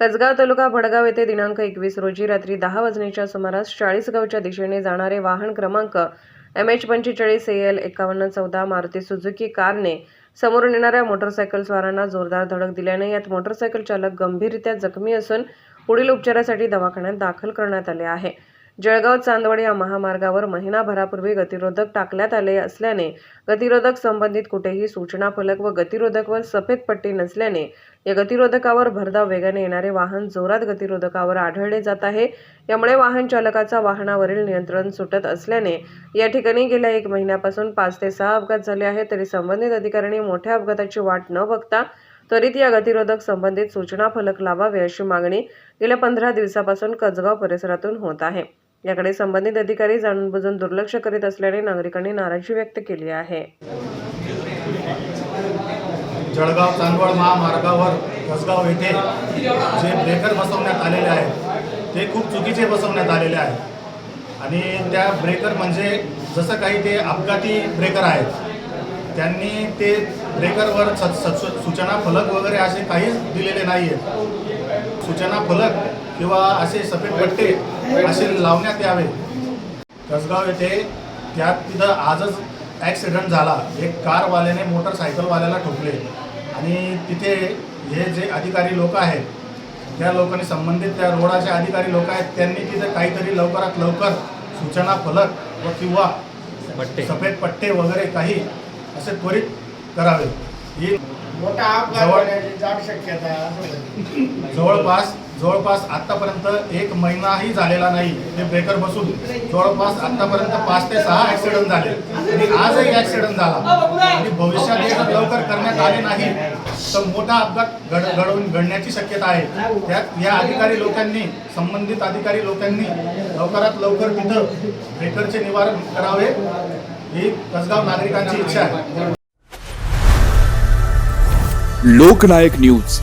कसगाव तालुका भडगाव येथे दिनांक एकवीस रोजी रात्री दहा वाजण्याच्या सुमारास चाळीसगावच्या दिशेने जाणारे वाहन क्रमांक एम एच पंचेचाळीस ए एल एकावन्न चौदा मारुती सुझुकी कारने समोरून येणाऱ्या मोटरसायकल स्वारांना जोरदार धडक दिल्याने यात मोटरसायकल चालक गंभीररित्या जखमी असून पुढील उपचारासाठी दवाखान्यात दाखल करण्यात आले आहे. जळगाव चांदवड या महामार्गावर महिनाभरापूर्वी गतिरोधक टाकण्यात आले असल्याने गतिरोधक संबंधित कुठेही सूचना फलक व गतिरोधकवर सफेद पट्टी नसल्याने या गतिरोधकावर भरधाव वेगाने येणारे वाहन जोरात गतिरोधकावर आढळले जात आहे. यामुळे वाहन चालकाचा वाहनावरील नियंत्रण सुटत असल्याने या ठिकाणी गेल्या एक महिन्यापासून पाच ते सहा अपघात झाले आहेत. तरी संबंधित अधिकाऱ्यांनी मोठ्या अपघाताची वाट न बघता त्वरित या गतिरोधक संबंधित सूचना फलक लावावे अशी मागणी गेल्या पंधरा दिवसापासून कसगाव परिसरातून होत आहे. याकडे संबंधित अधिकारी जाणून बुजून दुर्लक्ष करीत असल्याने नागरिकांनी नाराजी व्यक्त केली आहे. जळगाव चांदवड महामार्गावर कसगाव येथे जे ब्रेकर बसवण्यात आलेले आहेत ते खूप चुकीचे बसवण्यात आलेले आहेत. आणि त्या ब्रेकर म्हणजे जसं काही ते अपघाती ब्रेकर आहेत त्यांनी ते ब्रेकरवर स सूचना फलक वगैरे असे काहीच दिलेले नाही आहेत सूचना फलक किंवा असे सफेद पट्टे असे लावण्यात यावे. कसगाव येथे त्यात तिथं आजच ॲक्सिडेंट झाला. एक कारवाल्याने मोटरसायकलवाल्याला ठोकले. आणि तिथे हे जे अधिकारी लोक आहेत त्या लोकांनी संबंधित त्या रोडाचे अधिकारी लोक आहेत त्यांनी तिथे काहीतरी लवकरात लवकर सूचना फलक व किंवा सफेद पट्टे वगैरे काही असे त्वरित करावे. ही मोठा अपघात जवळ- होण्याची दाट शक्यता आहे. असं म्हणतात. जवळपास जवळपास आतापर्यंत एक महिनाही झालेला नाही. ते ब्रेकर बसून जवळपास आतापर्यंत पाच ते सहा ऍक्सिडेंट झाले. आणि आजही ऍक्सिडेंट झाला. आणि भविष्यात हे जर लवकर करण्यात आले नाही तर मोठा अपघात घड घडवून घडण्याची शक्यता आहे. त्यात या अधिकारी लोकांनी संबंधित अधिकारी लोकांनी लवकरात लवकर तिथं ब्रेकरचे निवारण करावे ही कसगाव नागरिकांची इच्छा आहे. लोकनायक न्यूज.